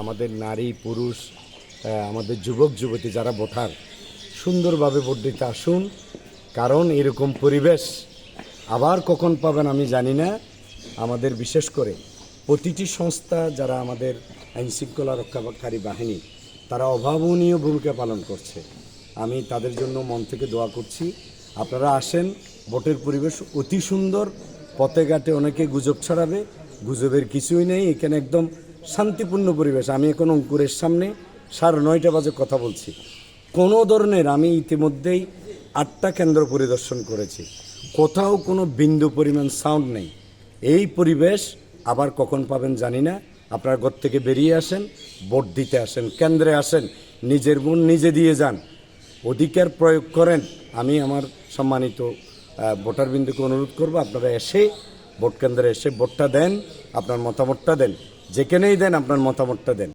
আমাদের নারী, পুরুষ আমাদের যুবক, যুবতী যারা ভোটার, সুন্দরভাবে ভোট দিতে আসুন। কারণ এরকম পরিবেশ আবার কখন পাবেন আমি জানি না। আমাদের বিশেষ করে প্রতিটি সংস্থা যারা আমাদের আইন শৃঙ্খলা রক্ষাকারী বাহিনী, তারা অভাবনীয় ভূমিকা পালন করছে। আমি তাদের জন্য মন থেকে দোয়া করছি। আপনারা আসেন, ভোটের পরিবেশ অতি সুন্দর, পথে ঘাটে অনেকে গুজব ছড়াবে, গুজবের কিছুই নেই, এখানে একদম শান্তিপূর্ণ পরিবেশ। আমি এখন অঙ্কুরের সামনে সাড়ে নয়টা বাজে কথা বলছি। কোনো ধরনের আমি ইতিমধ্যেই আটটা কেন্দ্র পরিদর্শন করেছি। কোথাও কোনো বিন্দু পরিমাণ সাউন্ড নেই। এই পরিবেশ আবার কখন পাবেন জানি না। আপনার ঘর থেকে বেরিয়ে আসেন, ভোট দিতে আসেন, কেন্দ্রে আসেন, নিজের মন নিজে দিয়ে যান। অধিকার প্রয়োগ করেন। আমি আমার সম্মানিত ভোটারবিন্দুকে অনুরোধ করব, আপনারা এসে ভোট কেন্দ্রে এসে ভোটটা দেন, আপনার মতামতটা দেন। যেখানেই দেন আপনার মতামতটা দেন।